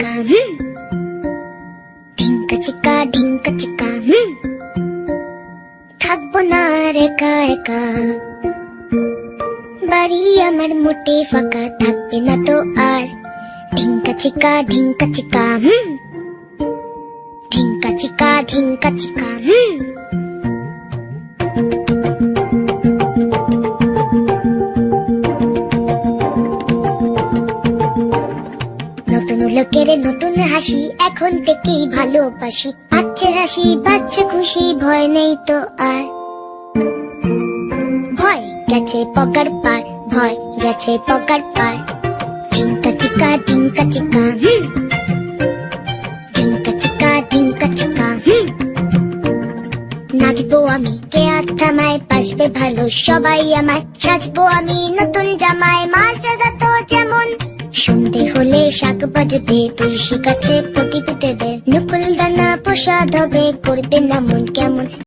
chica, hmm. Tinka chica, tinka chica, hmm. থাকব না আর একা একা বাড়ি আমার মোটে ফাঁকা থাকবে না তো আর ঢিঙ্কা চিকা ঢিঙ্কা চিকা হুম ঢিঙ্কা চিকা ঢিঙ্কা চিকা হুম নতুন লোকের নতুন হাসি এখন থেকেই ভালোবাসি। পাচ্ছে হাসি পাচ্ছে খুশি, ভয় নেই তো আর। ভয় গেছে পকার পার, ভয় গেছে পকার পার। ঢিঙ্কা চিকা ঢিঙ্কা চিকা হুম। চিকা ঢিঙ্কা চিকা নাচবো আমি, কে আর থামায়, বাসবে ভালো সবাই আমার সাজবো আমি নতুন জামায় শাক বাজবে তুলসী কাছে প্রদীপ দেবে। নকুল দানা প্রসাদ হবে করবে না মন কেমন?